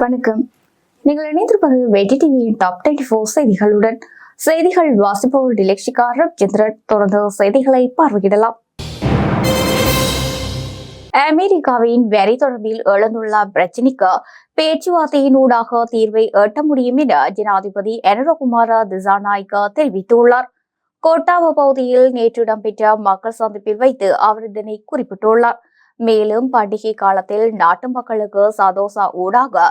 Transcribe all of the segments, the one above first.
வணக்கம். நீங்கள் இணைந்திருப்பது வெற்றி டிவியின் டாப் டுவெண்ட்டி ஃபோர் செய்திகளுடன். செய்திகள் வாசிப்பவர் டிலக்ஷிகா ரவிச்சந்திரன். தொடர்ந்து செய்திகளை பார்வையிடலாம். அமெரிக்காவின் வரி தொடர்பில் எழுந்துள்ள பிரச்சினைக்கு பேச்சுவார்த்தையினூடாக தீர்வை எட்ட முடியும் என ஜனாதிபதி எனரகுமார திசாநாயக்க தெரிவித்துள்ளார். கோட்டாவ பகுதியில் நேற்று இடம்பெற்ற மக்கள் சந்திப்பில் வைத்து அவர் இதனை குறிப்பிட்டுள்ளார். மேலும் பண்டிகை காலத்தில் நாட்டு மக்களுக்கு சதோசா ஊடாக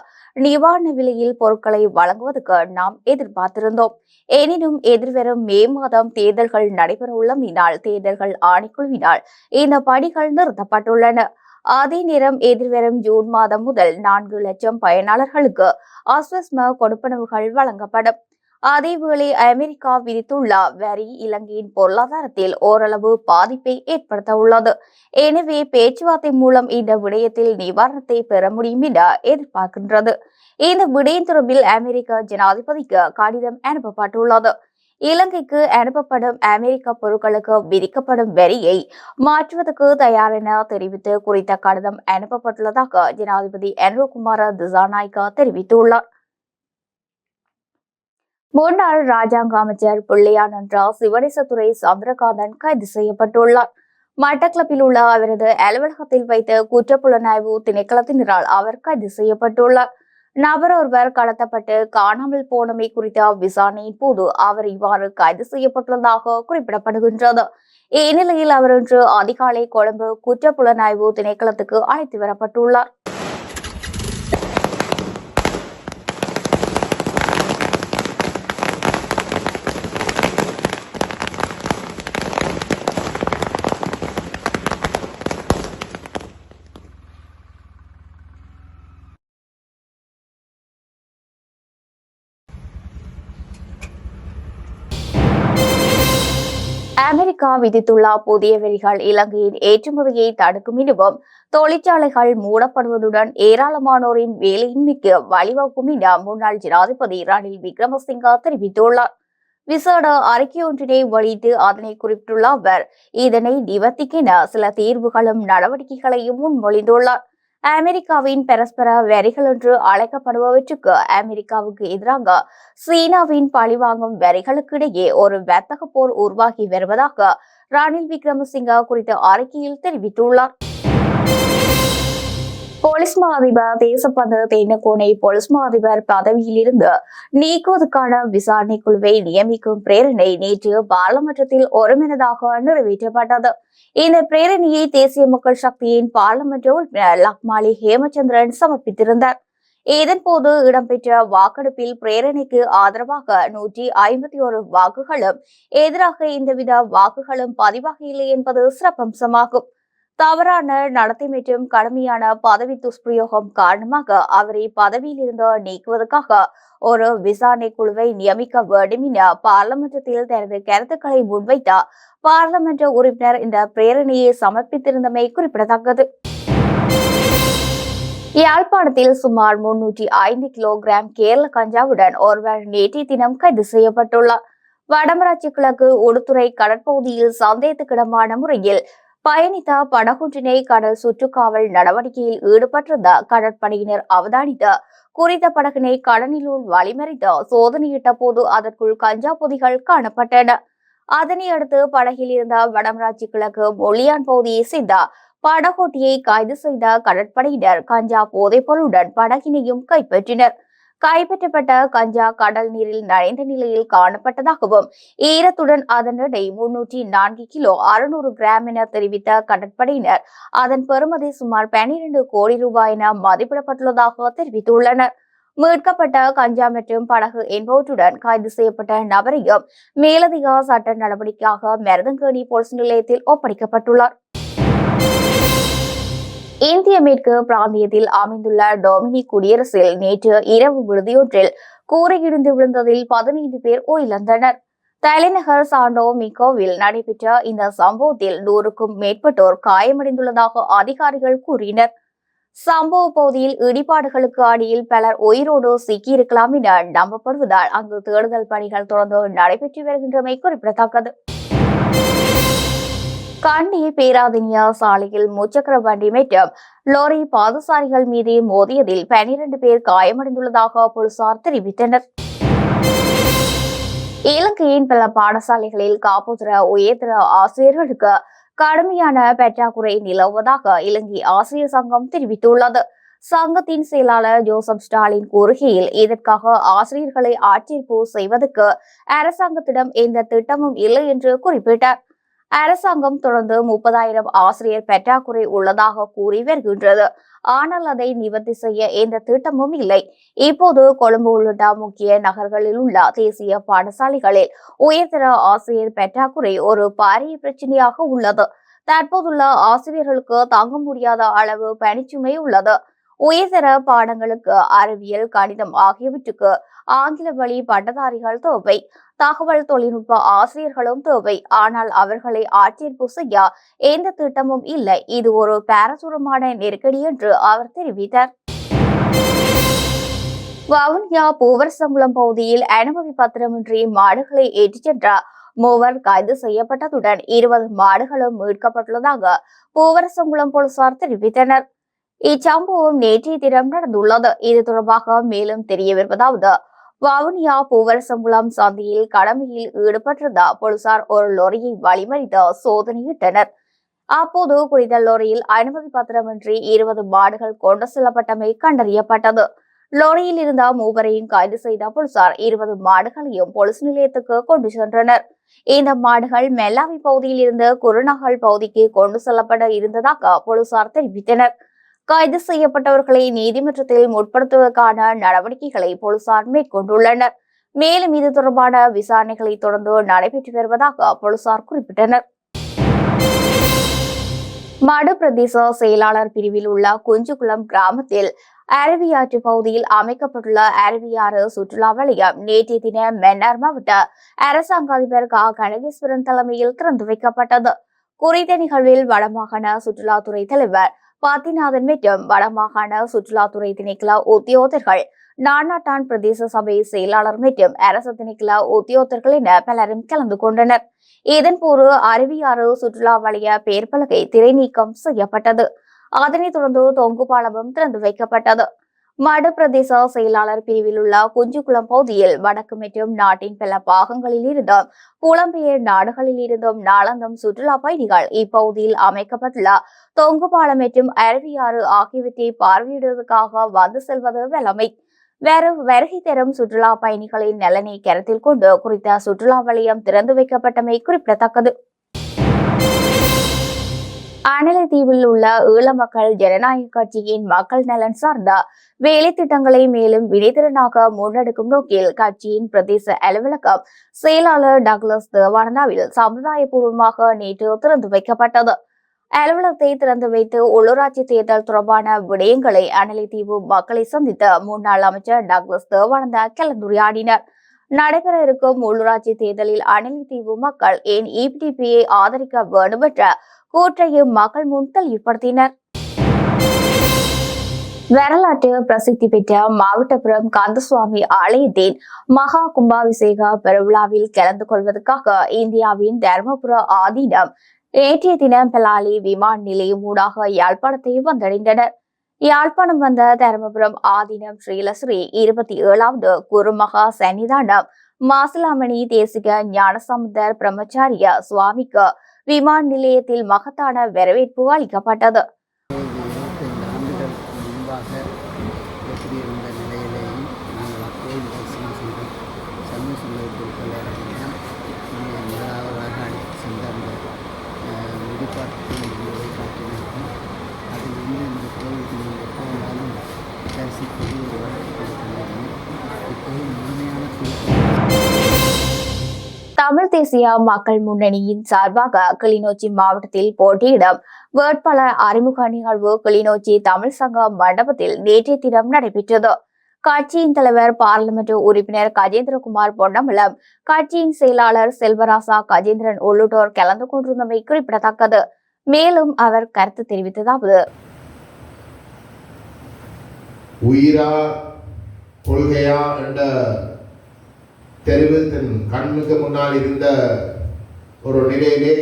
நிவாரண விலையில் பொருட்களை வழங்குவதற்கு நாம் எதிர்பார்த்திருந்தோம். எனினும் எதிர்வரும் மே மாதம் தேர்தல்கள் நடைபெறவுள்ளமையினால் தேர்தல்கள் ஆணைக்குழுவினால் இந்த பணிகள் நிறுத்தப்பட்டுள்ளன. அதே நேரம் எதிர்வரும் ஜூன் மாதம் முதல் நான்கு லட்சம் பயனாளர்களுக்கு ஆஸ்வஸ்ம கொடுப்பனவுகள் வழங்கப்படும். அதேவேளை அமெரிக்கா விதித்துள்ள வரி இலங்கையின் பொருளாதாரத்தில் ஓரளவு பாதிப்பை ஏற்படுத்த உள்ளது. எனவே பேச்சுவார்த்தை மூலம் இந்த விடயத்தில் நிவாரணத்தை பெற முடியும் என எதிர்பார்க்கின்றது. இந்த விடயம் தொடர்பில் அமெரிக்க ஜனாதிபதிக்கு கடிதம் அனுப்பப்பட்டுள்ளது. இலங்கைக்கு அனுப்பப்படும் அமெரிக்க பொருட்களுக்கு விதிக்கப்படும் வரியை மாற்றுவதற்கு தயார் என தெரிவித்து குறித்த கடிதம் அனுப்பப்பட்டுள்ளதாக ஜனாதிபதி அனுரகுமார திசாநாய்கா தெரிவித்துள்ளார். முன்னாள் ராஜாங்க அமைச்சர் பிள்ளையானன்றா சிவனேசத்துறை சந்திரகாந்தன் கைது செய்யப்பட்டுள்ளார். மட்டக்களப்பில் உள்ள அவரது அலுவலகத்தில் வைத்த குற்றப்புலனாய்வு திணைக்களத்தினரால் அவர் கைது செய்யப்பட்டுள்ளார். நபர் ஒருவர் கடத்தப்பட்டு காணாமல் போனமை குறித்த விசாரணையின் போது அவர் இவ்வாறு கைது செய்யப்பட்டுள்ளதாக குறிப்பிடப்படுகின்றது. இந்நிலையில் அவர் இன்று அதிகாலை கொழும்பு குற்றப்புலனாய்வு திணைக்களத்துக்கு அழைத்து வரப்பட்டுள்ளார். அமெரிக்கா விதித்துள்ள புதிய வரிகள் இலங்கையின் ஏற்றுமதியை தடுக்கும் எனவும் தொழிற்சாலைகள் மூடப்படுவதுடன் ஏராளமானோரின் வேலையின்மைக்கு வழிவகுக்கும் என முன்னாள் ஜனாதிபதி ரணில் விக்ரமசிங்கா தெரிவித்துள்ளார். விசேட அறிக்கை ஒன்றினை அதனை குறிப்பிட்டுள்ள அவர் இதனை நிவர்த்திக்கென சில தீர்வுகளும் நடவடிக்கைகளையும் முன்மொழிந்துள்ளார். அமெரிக்காவின் பரஸ்பர வரிகள் என்று அழைக்கப்படுபவற்றுக்கு அமெரிக்காவுக்கு எதிராக சீனாவின் பழிவாங்கும் வரிகளுக்கு இடையே ஒரு வர்த்தக போர் உருவாகி வருவதாக ரணில் விக்ரமசிங்க குறித்த அறிக்கையில் தெரிவித்துள்ளார். போலீஸ் மா அதிபர் தேசப்பந்த தேனகோனை போலீஸ் மா அதிபர் பதவியிலிருந்து நீக்குவதற்கான விசாரணை குழுவை நியமிக்கும் பிரேரணை நேற்று பாராளுமன்றத்தில் ஒருமனதாக நிறைவேற்றப்பட்டது. இந்த பிரேரணையை தேசிய மக்கள் சக்தியின் பாராளுமன்ற உறுப்பினர் லக்மாலி ஹேமச்சந்திரன் சமர்ப்பித்திருந்தார். இதன்போது இடம்பெற்ற வாக்கெடுப்பில் பிரேரணைக்கு ஆதரவாக நூற்றி ஐம்பத்தி ஒரு வாக்குகளும் எதிராக இந்தவித வாக்குகளும் பதிவாக இல்லை என்பது சிறப்பம்சமாகும். தவறான நடத்தை மற்றும் கடுமையான பதவி துஷ்பிரயோகம் காரணமாக அவரை பதவியில் இருந்து நீக்குவதற்காக ஒரு விசாரணை குழுவை நியமிக்க வேண்டும் என பாராளுமன்றத்தில் தனது கருத்துக்களை முன்வைத்தார் பாராளுமன்ற உறுப்பினர் இந்த பிரேரணையை சமர்ப்பித்திருந்தமை குறிப்பிடத்தக்கது. யாழ்ப்பாணத்தில் சுமார் முன்னூற்றி ஐந்து கிலோகிராம் கேரள கஞ்சாவுடன் ஒருவர் நேற்றைய தினம் கைது செய்யப்பட்டுள்ளார். வடமராட்சி கிழக்கு உடுத்துறை கடற்பகுதியில் சந்தேகத்துக்கிடமான முறையில் பயணித்த படகொன்றினை கடல் சுற்றுக்காவல் நடவடிக்கையில் ஈடுபட்டிருந்த கடற்படையினர் அவதானித்த குறித்த படகினை கடலிலுள் வழிமறித்து சோதனையிட்ட போது அதற்குள் கஞ்சா பொதிகள் காணப்பட்டன. அதனை அடுத்து படகில் இருந்த வடமராட்சி கிழக்கு மொழியான் பகுதியை சேர்ந்த படகோட்டியை கைது செய்த கடற்படையினர் கஞ்சா போதைப்பொருளுடன் படகினையும் கைப்பற்றினர். கைப்பற்றப்பட்ட கஞ்சா கடல் நீரில் நனைந்த நிலையில் காணப்பட்டதாகவும் ஈரத்துடன் அதன் எடை முன்னூற்றி நான்கு கிலோ அறுநூறு கிராம் என தெரிவித்த கடற்படையினர் அதன் பெறுமதி சுமார் பனிரெண்டு கோடி ரூபாய் என மதிப்பிடப்பட்டுள்ளதாக தெரிவித்துள்ளனர். மீட்கப்பட்ட கஞ்சா மற்றும் படகு என்பவற்றுடன் கைது செய்யப்பட்ட நபரையும் மேலதிக சட்ட நடவடிக்கையாக மருதங்கேணி போலீஸ் நிலையத்தில் ஒப்படைக்கப்பட்டுள்ளார். இந்திய மேற்கு பிராந்தியத்தில் அமைந்துள்ள டொமினி குடியரசில் நேற்று இரவு விடுதியொன்றில் கூரை இடிந்து விழுந்ததில் பதினைந்து பேர் உயிரிழந்தனர். தலைநகர் சாண்டோ மிகோவில் நடைபெற்ற இந்த சம்பவத்தில் நூறுக்கும் மேற்பட்டோர் காயமடைந்துள்ளதாக அதிகாரிகள் கூறினர். சம்பவ பகுதியில் இடிபாடுகளுக்கு அடியில் பலர் உயிரோடு சிக்கியிருக்கலாம் என நம்பப்படுவதால் அங்கு தேடுதல் பணிகள் தொடர்ந்து நடைபெற்று வருகின்றமை குறிப்பிடத்தக்கது. கண்டி பேராதனியா சாலையில் முச்சக்கர வண்டி மற்றும் லோரி பாதசாரிகள் மீது மோதியதில் பனிரண்டு பேர் காயமடைந்துள்ளதாக போலீசார் தெரிவித்தனர். இலங்கையின் பல பாடசாலைகளில் காப்புத்தர உயர்தர ஆசிரியர்களுக்கு கடுமையான பற்றாக்குறை நிலவுவதாக இலங்கை ஆசிரியர் சங்கம் தெரிவித்துள்ளது. சங்கத்தின் செயலாளர் ஜோசப் ஸ்டாலின் கூறுகையில் இதற்காக ஆசிரியர்களை ஆட்சேர்ப்பு செய்வதற்கு அரசாங்கத்திடம் எந்த திட்டமும் இல்லை என்று குறிப்பிட்டார். அரசாங்கம் தொடர்ந்து முப்பதாயிரம் ஆசிரியர் பற்றாக்குறை உள்ளதாக கூறி வருகின்றது. ஆனால் அதை நிவர்த்தி செய்ய எந்த திட்டமும் இல்லை. இப்போது கொழும்பு உள்ளிட்ட முக்கிய நகர்களில் உள்ள தேசிய பாடசாலைகளில் உயர்தர ஆசிரியர் பற்றாக்குறை ஒரு பாரிய பிரச்சனையாக உள்ளது. தற்போதுள்ள ஆசிரியர்களுக்கு தாங்க முடியாத அளவு பணிச்சுமை உள்ளது. உயர்தர பாடங்களுக்கு அறிவியல் கணிதம் ஆகியவற்றுக்கு ஆங்கில வழி பட்டதாரிகள் தேவை. தகவல் தொழில்நுட்ப ஆசிரியர்களும் தேவை. ஆனால் அவர்களை ஆட்சேர்ப்பு செய்ய எந்த திட்டமும் இல்லை. இது ஒரு பாரசூரமான நெருக்கடி என்று அவர் தெரிவித்தார். வவுனியா பூவரசங்குளம் பகுதியில் அனுமதி பத்திரமின்றி மாடுகளை ஏற்றிச் சென்ற மூவர் கைது செய்யப்பட்டதுடன் இருபது மாடுகளும் மீட்கப்பட்டுள்ளதாக பூவரசங்குளம் போலீசார் தெரிவித்தனர். இச்சம்பவம் நேற்றைய தினம் நடந்துள்ளது. இது தொடர்பாக மேலும் தெரிய வருவதாவது வவுனியா பூவரசங்குளம் சந்தியில் கடமையில் ஈடுபட்டிருந்த போலீசார் ஒரு லொரியை வழிமறித்து சோதனையிட்டனர். அப்போது குறித்த லொரியில் அனுமதி பத்திரமின்றி இருபது மாடுகள் கொண்டு செல்லப்பட்டமை கண்டறியப்பட்டது. லொரியில் இருந்த மூவரையும் கைது செய்த போலீசார் இருபது மாடுகளையும் போலீஸ் நிலையத்துக்கு கொண்டு சென்றனர். இந்த மாடுகள் மெல்லாவி பகுதியில் இருந்து குருநகல் பகுதிக்கு கொண்டு செல்லப்பட இருந்ததாக போலீசார் தெரிவித்தனர். கைது செய்யப்பட்டவர்களை நீதிமன்றத்தில் முற்படுத்துவதற்கான நடவடிக்கைகளை போலீசார் மேற்கொண்டுள்ளனர். மேலும் இது தொடர்பான விசாரணைகளை தொடர்ந்து நடைபெற்று வருவதாக போலீசார் குறிப்பிட்டனர். மடு பிரதேச செயலாளர் பிரிவில் உள்ள குஞ்சுகுளம் கிராமத்தில் அரவியாற்று பகுதியில் அமைக்கப்பட்டுள்ள அரவியாறு சுற்றுலா வலயம் நேற்றைய தினம் மன்னார் மாவட்ட அரசாங்க அதிபர் க. கனகேஸ்வரன் தலைமையில் திறந்து வைக்கப்பட்டது. குறித்த நிகழ்வில் வடமாகாண சுற்றுலாத்துறை தலைவர் பாத்திநாதன் மற்றும் வடமாகாண சுற்றுலாத்துறை திணைக்கள உத்தியோகர்கள் நானாட்டான் பிரதேச சபை செயலாளர் மற்றும் அரசு திணைக்கள உத்தியோகர்கள் என பலரும் கலந்து கொண்டனர். இதன்போது அருவியாறு சுற்றுலா வலய பெயர் பலகை திரை நீக்கம் செய்யப்பட்டது. அதனைத் தொடர்ந்து தொங்கு பாலமும் திறந்து வைக்கப்பட்டது. மடு பிரதேச செயலாளர் பிரிவில் உள்ள குஞ்சுகுளம் பகுதியில் வடக்கு மற்றும் நாட்டின் பல பாகங்களில் இருந்தும் புலம்பெயர் நாடுகளில் இருந்தும் நாளந்தம் சுற்றுலா பயணிகள் இப்பகுதியில் அமைக்கப்பட்டுள்ள தொங்கு பாலம் மற்றும் அருவியாறு ஆகியவற்றை பார்வையிடுவதற்காக வந்து செல்வது வழமை. வேறு வருகை தரும் சுற்றுலா பயணிகளின் நலனை கருத்தில் கொண்டு குறித்த சுற்றுலா வலயம் திறந்து வைக்கப்பட்டமை குறிப்பிடத்தக்கது. அனலத்தீவில் உள்ள ஈழ மக்கள் ஜனநாயக கட்சியின் மக்கள் நலன் சார்ந்த வேலை திட்டங்களை மேலும் வினைத்திறனாக முன்னெடுக்கும் நோக்கில் கட்சியின் பிரதேச அலுவலகம் செயலாளர் டக்ளஸ் தேவானந்தாவில் சமுதாயபூர்வமாக நேற்று திறந்து வைக்கப்பட்டது. அலுவலகத்தை திறந்து வைத்து உள்ளூராட்சி தேர்தல் தொடர்பான விடயங்களை அனலைத்தீவு மக்களை சந்தித்த முன்னாள் அமைச்சர் டக்ளஸ் தேவானந்தா கலந்துரையாடினர். நடைபெற இருக்கும் உள்ளூராட்சி தேர்தலில் அனலைத்தீவு மக்கள் ஏன் இபிடிபியை ஆதரிக்க வேண்டும் என்ற கூற்றையும் மக்கள் முன் தெளிவுபடுத்தினர் வரலாற்று பிரசித்தி பெற்ற மாவட்டபுரம் கந்தசுவாமி ஆலயத்தின் மகா கும்பாபிஷேக பெருவிழாவில் கலந்து கொள்வதற்காக இந்தியாவின் தர்மபுர ஆதீனம் நேற்றைய தினம் பெலாலி விமான நிலையம் ஊடாக யாழ்ப்பாணத்தை வந்தடைந்தனர். யாழ்ப்பாணம் வந்த தருமபுரம் ஆதீனம் ஸ்ரீலஸ்ரீ இருபத்தி ஏழாவது குருமகா சன்னிதானம் மாசிலாமணி தேசிக ஞானசமுந்தர் பிரம்மச்சாரிய சுவாமிக்கு விமான நிலையத்தில் மகத்தான வரவேற்பு அளிக்கப்பட்டது இருபத்தைந்து ஆண்டுகள் தமிழ் தேசிய மக்கள் முன்னணியின் சார்பாக கிளிநொச்சி மாவட்டத்தில் போட்டியிடும் வேட்பாளர் அறிமுக நிகழ்வு கிளிநொச்சி தமிழ் சங்கம் மண்டபத்தில் நேற்றைய தினம் நடைபெற்றது. கட்சியின் தலைவர் பாராளுமன்ற உறுப்பினர் கஜேந்திரகுமார் பொன்னம்பலம் கட்சியின் செயலாளர் செல்வராசா கஜேந்திரன் உள்ளிட்டோர் கலந்து கொண்டிருந்தமை குறிப்பிடத்தக்கது. மேலும் அவர் கருத்து தெரிவித்ததாவது. உயிரா கொள்கையா என்ற தெரிவு தன் கண்ணுக்கு முன்னால் இருந்த ஒரு நிலையிலே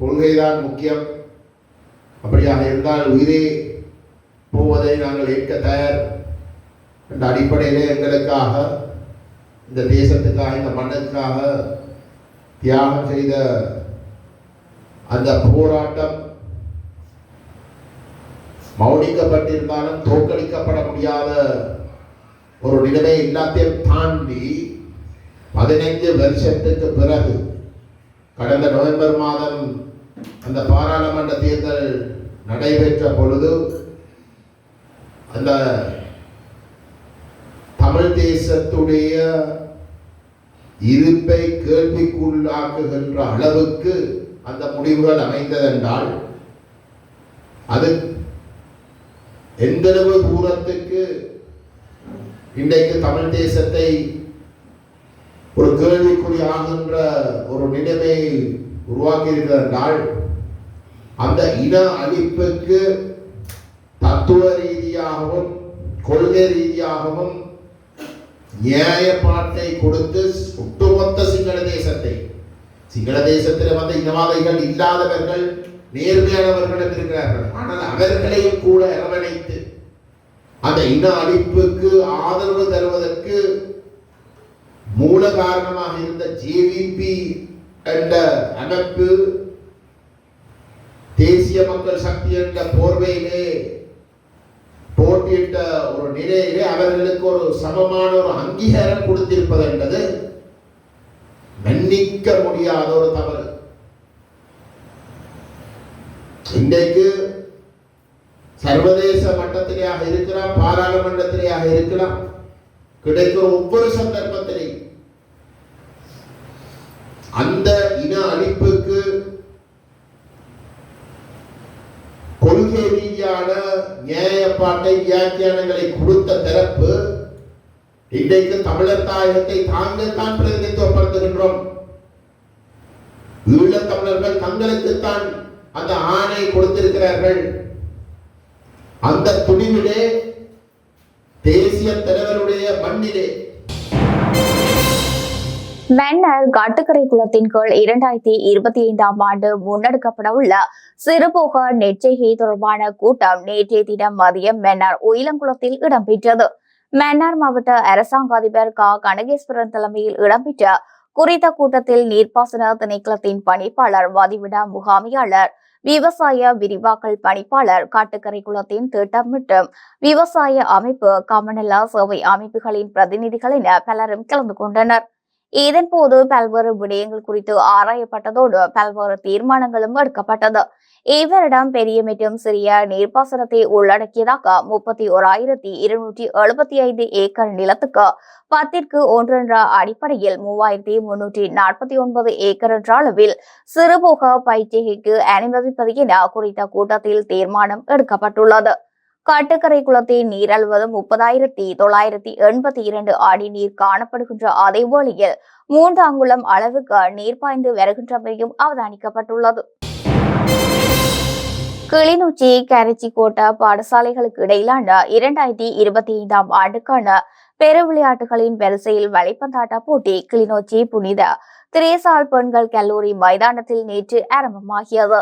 கொள்கைதான் முக்கியம். அப்படியாக இருந்தால் உயிரே போவதை நாங்கள் ஏற்க தயார். என்ற அடிப்படையிலே எங்களுக்காக இந்த தேசத்துக்காக இந்த மண்ணுக்காக தியாகம் செய்த அந்த போராட்டம் மௌனிக்கப்பட்டிருந்தாலும் தோற்கடிக்கப்பட முடியாத ஒரு நிலைமை எல்லாத்தையும் தாண்டி பதினைந்து வருஷத்துக்கு பிறகு கடந்த நவம்பர் மாதம் அந்த பாராளுமன்ற தேர்தல் நடைபெற்ற பொழுது அந்த தமிழ் தேசத்துடைய இருப்பை கேள்விக்குள்ளாக்குகின்ற அளவுக்கு அந்த முடிவுகள் அமைந்ததென்றால் அது எந்தளவு தூரத்துக்கு இன்றைக்கு தமிழ் தேசத்தை ஒரு கேள்விக்குறி ஆகின்ற ஒரு நிலைமை உருவாக்கி நாள். அந்த இன அழிப்புக்கு தத்துவ ரீதியாகவும் கொள்கை ரீதியாகவும் நியாயப்பாட்டை கொடுத்து ஒட்டுமொத்த சிங்கள தேசத்தை சிங்கள தேசத்தில் வந்த இனவாதிகள் இல்லாதவர்கள் நேர்மையானவர்கள் இருக்கிறார்கள். ஆனால் அவர்களையும் கூட அரவணைத்து அந்த இன அழிப்புக்கு ஆதரவு தருவதற்கு மூல காரணமாக இருந்த ஜேவிபி என்ற அமைப்பு தேசிய மக்கள் சக்தி என்ற போர்வையிலே போட்டியிட்ட ஒரு நிலையிலே அவர்களுக்கு ஒரு சமமான ஒரு அங்கீகாரம் கொடுத்திருப்பது என்பது மன்னிக்க முடியாத ஒரு தவறு. இன்றைக்கு சர்வதேச மட்டத்திலேயாக இருக்கலாம் பாராளுமன்றத்திலேயாக இருக்கலாம் கிடைக்கிற ஒவ்வொரு சந்தர்ப்பத்திலையும் அந்த இன அழிப்புக்கு கொள்கை ரீதியான நியாயப்பாட்டை வியாக்கியானங்களை கொடுத்த தரப்பு இன்றைக்கு தமிழர் தாயகத்தை தாங்கள் தான் பிரதிநிதித்துவப்படுத்துகின்றோம். ஈழத் தமிழர்கள் தங்களுக்குத்தான் அந்த ஆணை கொடுத்திருக்கிறார்கள். அந்த துணிவிலே தேசிய தலைவருடைய மண்ணிலே மன்னர் காட்டுக்கரை குளத்தின் கீழ் இரண்டாயிரத்தி இருபத்தி ஐந்தாம் ஆண்டு முன்னெடுக்கப்பட உள்ள சிறுபோக நெச்சைகை தொடர்பான கூட்டம் நேற்றைய தினம் மதியம் மன்னர் உயிலங்குளத்தில் இடம்பெற்றது. மன்னார் மாவட்ட அரசாங்க அதிபர் க. கனகேஸ்வரன் தலைமையில் இடம்பெற்ற குறித்த கூட்டத்தில் நீர்ப்பாசன திணைக்களத்தின் பணிப்பாளர் வதிவிட முகாமியாளர் விவசாய விரிவாக்கல் பணிப்பாளர் காட்டுக்கரை குளத்தின் திட்டம் மற்றும் விவசாய அமைப்பு கமநல சேவை அமைப்புகளின் பிரதிநிதிகள் என பலரும் கலந்து கொண்டனர். இதன் போது பல்வேறு விடயங்கள் குறித்து ஆராயப்பட்டதோடு பல்வேறு தீர்மானங்களும் எடுக்கப்பட்டது. இவரிடம் பெரிய மற்றும் சிறிய நீர்ப்பாசனத்தை உள்ளடக்கியதாக முப்பத்தி ஓராயிரத்தி இருநூற்றி எழுபத்தி ஐந்து ஏக்கர் நிலத்துக்கு பத்திற்கு ஒன்றென்ற அடிப்படையில் மூவாயிரத்தி முன்னூற்றி நாற்பத்தி ஒன்பது ஏக்கர் என்ற அளவில் சிறுபோக பயிற்சிகைக்கு அனுமதிப்பது என குறித்த கூட்டத்தில் தீர்மானம் எடுக்கப்பட்டுள்ளது. காட்டுக்கரை குளத்தில் நீர் அழுவது முப்பதாயிரத்தி தொள்ளாயிரத்தி எண்பத்தி இரண்டு அடி நீர் காணப்படுகின்ற அதே வழியில் மூன்று அங்குளம் அளவுக்கு நீர் பாய்ந்து வருகின்றமையும் அவதானிக்கப்பட்டுள்ளது. கிளிநொச்சி கரைச்சிக்கோட்டை பாடசாலைகளுக்கு இடையிலான இரண்டாயிரத்தி இருபத்தி ஐந்தாம் ஆண்டுக்கான பெருவிளையாட்டுகளின் வரிசையில் வலைப்பந்தாட்ட போட்டி கிளிநொச்சி புனித திரேசால் பெண்கள் கல்லூரி மைதானத்தில் நேற்று ஆரம்பமாகியது.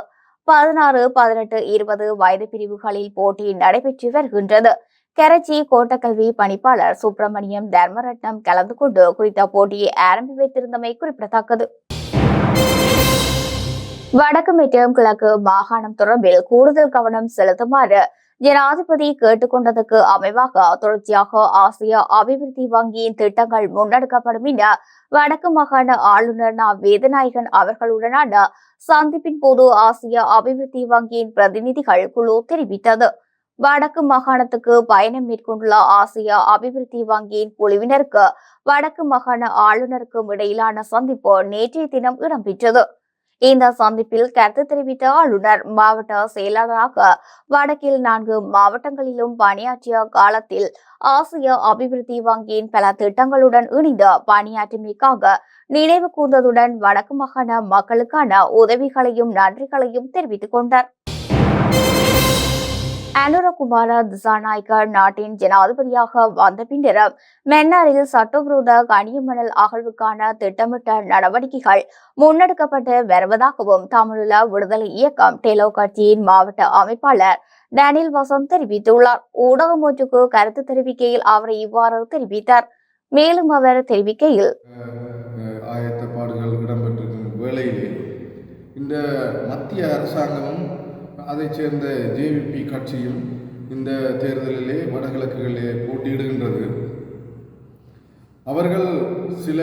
பதினாறு பதினெட்டு இருபது வயது பிரிவுகளில் போட்டி நடைபெற்று வருகின்றது. கரச்சி கோட்டக்கல்வி பணிப்பாளர் சுப்பிரமணியம் தர்மரட்னம் கலந்து கொண்டு குறித்த போட்டியை ஆரம்பி வைத்திருந்தமை குறிப்பிடத்தக்கது. வடக்கு மற்றும் கிழக்கு மாகாணம் தொடர்பில் கூடுதல் கவனம் செலுத்துமாறு ஜனாதிபதி கேட்டுக்கொண்டதற்கு அமைவாக தொடர்ச்சியாக ஆசிய அபிவிருத்தி வங்கியின் திட்டங்கள் முன்னெடுக்கப்படும் என வடக்கு மாகாண ஆளுநர் நா. வேதநாயகன் அவர்களுடனான சந்திப்பின் போது ஆசிய அபிவிருத்தி வங்கியின் பிரதிநிதிகள் குழு தெரிவித்தது. வடக்கு மாகாணத்துக்கு பயணம் மேற்கொண்டுள்ள ஆசிய அபிவிருத்தி வங்கியின் குழுவினருக்கு வடக்கு மாகாண ஆளுநருக்கும் இடையிலான சந்திப்பு நேற்றைய தினம் இடம்பெற்றது. இந்த சந்திப்பில் கருத்து தெரிவித்த ஆளுநர் மாவட்ட செயலாளராக வடக்கில் நான்கு மாவட்டங்களிலும் பணியாற்றிய காலத்தில் ஆசிய அபிவிருத்தி வங்கியின் பல திட்டங்களுடன் இணைந்து பணியாற்றுமைக்காக நினைவு கூர்ந்ததுடன் வடக்கு மாகாண மக்களுக்கான உதவிகளையும் நன்றிகளையும் தெரிவித்துக் கொண்டார். அனுரகுமார திசாநாயக்க நாட்டின் ஜனாதிபதியாக வந்த பின்னரும் மென்னாரில் சட்டவிரோத கனியமணல் அகழ்வுக்கான திட்டமிட்ட நடவடிக்கைகள் முன்னெடுக்கப்பட்டு வருவதாகவும் தமிழீழ விடுதலை இயக்கம் டெலோ கட்சியின் மாவட்ட அமைப்பாளர் டேனியல் வசம் தெரிவித்துள்ளார். ஊடகம் ஒன்றுக்கு கருத்து தெரிவிக்கையில் அவர் இவ்வாறு தெரிவித்தார். மேலும் அவர் தெரிவிக்கையில் ஆயத்தப்பாடுகள் இடம்பெற்றிருக்கும் வேளையிலே இந்த மத்திய அரசாங்கமும் அதைச் சேர்ந்த ஜேவிபி கட்சியும் இந்த தேர்தலிலே வடகிழக்குகளிலே போட்டியிடுகின்றது. அவர்கள் சில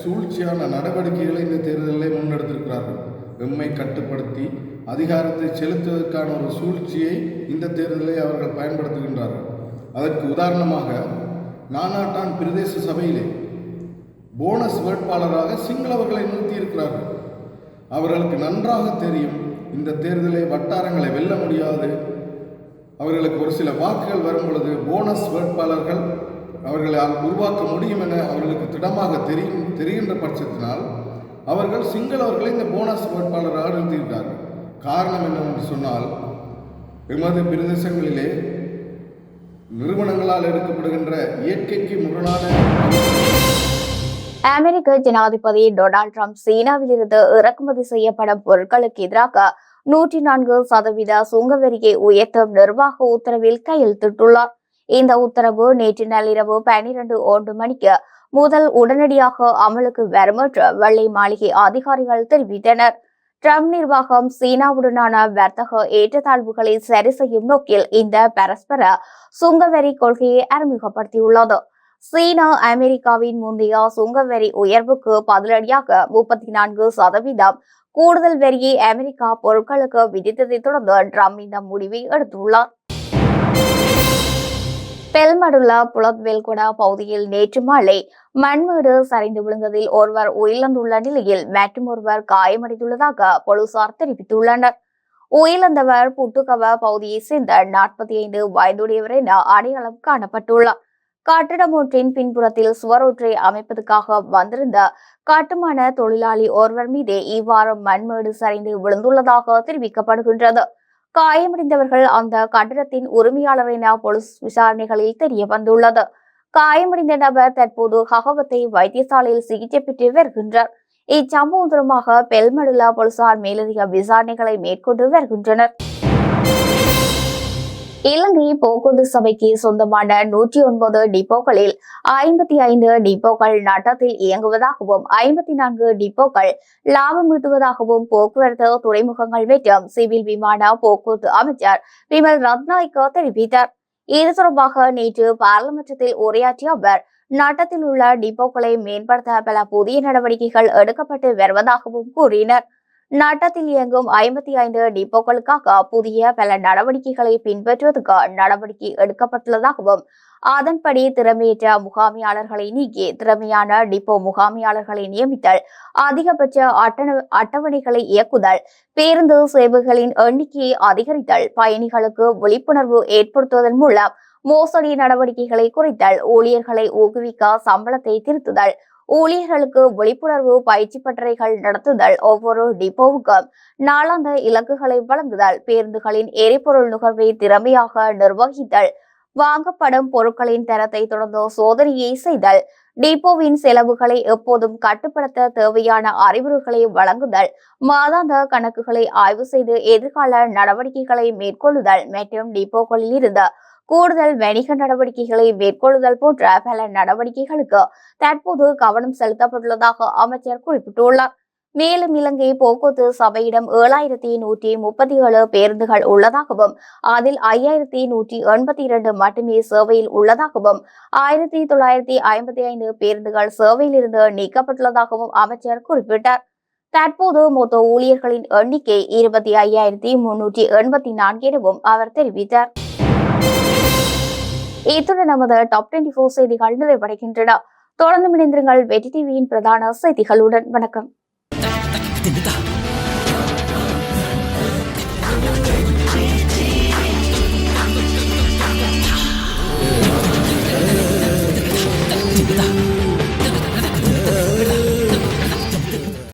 சூழ்ச்சியான நடவடிக்கைகளை இந்த தேர்தலிலே முன்னெடுத்திருக்கிறார்கள். எம்மை கட்டுப்படுத்தி அதிகாரத்தை செலுத்துவதற்கான ஒரு சூழ்ச்சியை இந்த தேர்தலை அவர்கள் பயன்படுத்துகின்றார்கள். அதற்கு உதாரணமாக நானாட்டான் பிரதேச சபையிலே போனஸ் வேட்பாளராக சிங்களவர்களை நிறுத்தியிருக்கிறார்கள். அவர்களுக்கு நன்றாக தெரியும் இந்த தேர்தலை வட்டாரங்களை வெல்ல முடியாது. அவர்களுக்கு ஒரு சில வாக்குகள் வரும் பொழுது போனஸ் வேட்பாளர்கள் அவர்களால் உருவாக்க முடியும் என அவர்களுக்கு திடமாக தெரியும் தெரிகின்ற பட்சத்தினால் அவர்கள் சிங்களவர்களை இந்த போனஸ் வேட்பாளராக நிறுத்தியிருக்கிறார்கள் காரணம் என்னவென்று சொன்னால் எமது பிரதேசங்களிலே நிறுவனங்களால் எடுக்கப்படுகின்ற இயற்கைக்கு முரணான அமெரிக்க ஜனாதிபதி டொனால்ட் ட்ரம்ப் சீனாவிலிருந்து இறக்குமதி செய்யப்படும் பொருட்களுக்கு எதிராக நூற்றி நான்கு சதவீத சுங்க வரியை உயர்த்தும் நிர்வாக உத்தரவில் கையெழுத்திட்டுள்ளார். இந்த உத்தரவு நேற்று நள்ளிரவு பனிரெண்டு ஒன்று மணிக்கு முதல் உடனடியாக அமலுக்கு வரும் என்று வெள்ளை மாளிகை அதிகாரிகள் தெரிவித்தனர். ட்ரம்ப் நிர்வாகம் சீனாவுடனான வர்த்தக ஏற்றத்தாழ்வுகளை சரி செய்யும் நோக்கில் இந்த பரஸ்பர சுங்கவரி கொள்கையை அறிமுகப்படுத்தியுள்ளது. சீனா அமெரிக்காவின் முந்தைய சுங்கவரி உயர்வுக்கு பதிலடியாக முப்பத்தி நான்கு சதவீதம். கூடுதல் வரியை அமெரிக்கா பொருட்களுக்கு விதித்ததை தொடர்ந்து ட்ரம்ப் இந்த முடிவை எடுத்துள்ளார். பெல்மடுள்ள புலத்வெல்குடா பகுதியில் நேற்று மாலை மண்மேடு சரிந்து விழுந்ததில் ஒருவர் உயிரிழந்துள்ள நிலையில் மற்றொருவர் காயமடைந்துள்ளதாக போலீசார் தெரிவித்துள்ளனர். உயிரிழந்தவர் புட்டுக்கவ பகுதியைச் சேர்ந்த நாற்பத்தி ஐந்து வயதுடையவர் என அடையாளம் காணப்பட்டுள்ளார். கட்டடம் ஒன்றின் பின்புறத்தில் சுவரொன்றை அமைப்பதற்காக வந்திருந்த கட்டுமான தொழிலாளி ஒருவர் மீதே இவ்வாறு மண்மேடு சரிந்து விழுந்துள்ளதாக தெரிவிக்கப்படுகின்றது. காயமடைந்தவர்கள் அந்த கட்டிடத்தின் உரிமையாளரின போலீஸ் விசாரணைகளில் தெரிய வந்துள்ளது காயமடைந்த நபர் தற்போது ஹகவத்தை வைத்தியசாலையில் சிகிச்சை பெற்று வருகின்றார். இச்சம்பவம் தொடர்பாக பெல்மடுலா போலீசார் மேலதிக விசாரணைகளை மேற்கொண்டு வருகின்றனர். இலங்கை போக்குவரத்து சபைக்கு சொந்தமான நூற்றி ஒன்பது டிப்போக்களில் ஐம்பத்தி ஐந்து டிப்போக்கள் நட்டத்தில் இயங்குவதாகவும் ஐம்பத்தி நான்கு டிப்போக்கள் லாபம் ஈட்டுவதாகவும் போக்குவரத்து துறைமுகங்கள் மற்றும் சிவில் விமான போக்குவரத்து அமைச்சர் விமல் ரத்நாயக்க தெரிவித்தார். இது தொடர்பாக நேற்று பாராளுமன்றத்தில் உரையாற்றிய அவர் நாட்டத்தில் உள்ள டிப்போக்களை மேம்படுத்த பல புதிய நடவடிக்கைகள் எடுக்கப்பட்டு வருவதாகவும் கூறினர். நாட்டத்தில் இயங்கும் ஐம்பத்தி ஐந்து டிப்போக்களுக்காக புதிய பல நடவடிக்கைகளை பின்பற்றுவதற்கு நடவடிக்கை எடுக்கப்பட்டுள்ளதாகவும் அதன்படி திறமையற்ற முகாமியாளர்களை நீக்கி திறமையான டிப்போ முகாமியாளர்களை நியமித்தல் அதிகபட்ச அட்டவணைகளை இயக்குதல் பேருந்து சேவைகளின் எண்ணிக்கையை அதிகரித்தல் பயணிகளுக்கு விழிப்புணர்வு ஏற்படுத்துவதன் மூலம் மோசடி நடவடிக்கைகளை குறைத்தல் ஊழியர்களை ஊக்குவிக்க சம்பளத்தை திருத்துதல் ஊழியர்களுக்கு விழிப்புணர்வு பயிற்சி பட்டறைகள் நடத்துதல் ஒவ்வொரு டிப்போவுக்கும் நாளாந்த இலக்குகளை வழங்குதல் பேருந்துகளின் எரிபொருள் நுகர்வை திறமையாக நிர்வகித்தல் வாங்கப்படும் பொருட்களின் தரத்தை தொடர்ந்து சோதனையை செய்தல் டிப்போவின் செலவுகளை எப்போதும் கட்டுப்படுத்த தேவையான அறிவுறுகளை வழங்குதல் மாதாந்த கணக்குகளை ஆய்வு செய்து எதிர்கால நடவடிக்கைகளை மேற்கொள்ளுதல் மற்றும் டிப்போக்களில் இருந்து கூடுதல் வணிக நடவடிக்கைகளை மேற்கொள்ளுதல் போன்ற பல நடவடிக்கைகளுக்கு தற்போது கவனம் செலுத்தப்பட்டுள்ளதாக அமைச்சர் குறிப்பிட்டுள்ளார். மேலும் இலங்கை போக்குவரத்து சபையிடம் ஏழாயிரத்தி நூற்றி முப்பத்தி ஏழு பேருந்துகள் உள்ளதாகவும் அதில் ஐயாயிரத்தி நூற்றி எண்பத்தி இரண்டு மட்டுமே சேவையில் உள்ளதாகவும் ஆயிரத்தி தொள்ளாயிரத்தி ஐம்பத்தி ஐந்து பேருந்துகள் சேவையிலிருந்து நீக்கப்பட்டுள்ளதாகவும் அமைச்சர் குறிப்பிட்டார். தற்போது மொத்த ஊழியர்களின் எண்ணிக்கை இருபத்தி ஐயாயிரத்தி முன்னூற்றி எண்பத்தி நான்கு எனவும் அவர் தெரிவித்தார். இத்துடன் நமது டாப் டுவெண்டி போர் செய்திகள் நிறைவடைகின்றன. தொடர்ந்து இணைந்திருங்கள் வெற்றி டிவியின் பிரதான செய்திகளுடன். வணக்கம். Yeah.